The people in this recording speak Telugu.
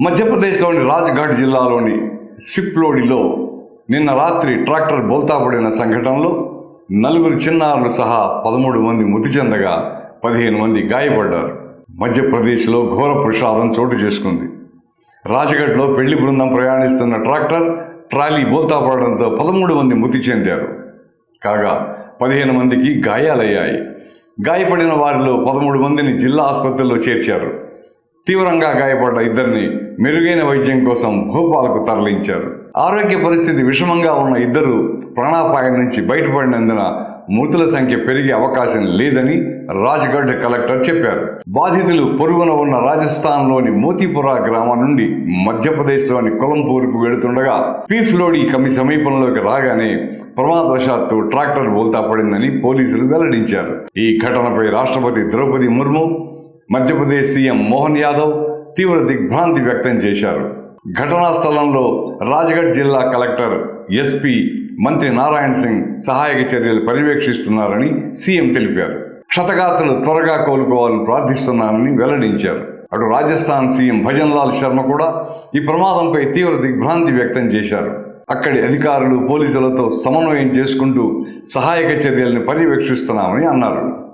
మధ్యప్రదేశ్లోని రాజ్ఘాట్ జిల్లాలోని సిప్లోడిలో నిన్న రాత్రి ట్రాక్టర్ బోల్తాపడిన సంఘటనలో నలుగురు చిన్నారులు సహా పదమూడు మంది మృతి చెందగా పదిహేను మంది గాయపడ్డారు. మధ్యప్రదేశ్లో ఘోర ప్రసాదం చోటు చేసుకుంది. రాజఘట్లో పెళ్ళి బృందం ప్రయాణిస్తున్న ట్రాక్టర్ ట్రాలీ బోల్తాపడడంతో పదమూడు మంది మృతి చెందారు. కాగా పదిహేను మందికి గాయాలయ్యాయి. గాయపడిన వారిలో పదమూడు మందిని జిల్లా ఆసుపత్రిలో చేర్చారు. తీవ్రంగా గాయపడ్డ ఇద్దరిని మెరుగైన వైద్యం కోసం భోపాల్కు తరలించారు. ఆరోగ్య పరిస్థితి విషమంగా ఉన్న ఇద్దరు ప్రాణాపాయం నుంచి బయటపడినందున మృతుల సంఖ్య పెరిగే అవకాశం లేదని రాజ్గఢ్ కలెక్టర్ చెప్పారు. బాధితులు పొరుగున ఉన్న రాజస్థాన్లోని మోతీపురా గ్రామం నుండి మధ్యప్రదేశ్లోని కొలంపూర్కు వెళుతుండగా పీఫ్లోడి కమి సమీపంలోకి రాగానే ప్రమాదవశాత్తు ట్రాక్టర్ బోల్తా పడిందని పోలీసులు వెల్లడించారు. ఈ ఘటనపై రాష్ట్రపతి ద్రౌపది ముర్ము మధ్యప్రదేశ్ సీఎం మోహన్ యాదవ్ తీవ్ర దిగ్భ్రాంతి వ్యక్తం చేశారు. ఘటనా స్థలంలో రాజ్గఢ్ జిల్లా కలెక్టర్ ఎస్పీ మంత్రి నారాయణ సింగ్ సహాయక చర్యలు పర్యవేక్షిస్తున్నారని సీఎం తెలిపారు. క్షతగాత్రులు త్వరగా కోలుకోవాలని ప్రార్థిస్తున్నారని వెల్లడించారు. అటు రాజస్థాన్ సీఎం భజన్లాల్ శర్మ కూడా ఈ ప్రమాదంపై తీవ్ర దిగ్భ్రాంతి వ్యక్తం చేశారు. అక్కడి అధికారులు పోలీసులతో సమన్వయం చేసుకుంటూ సహాయక చర్యలను పర్యవేక్షిస్తున్నామని అన్నారు.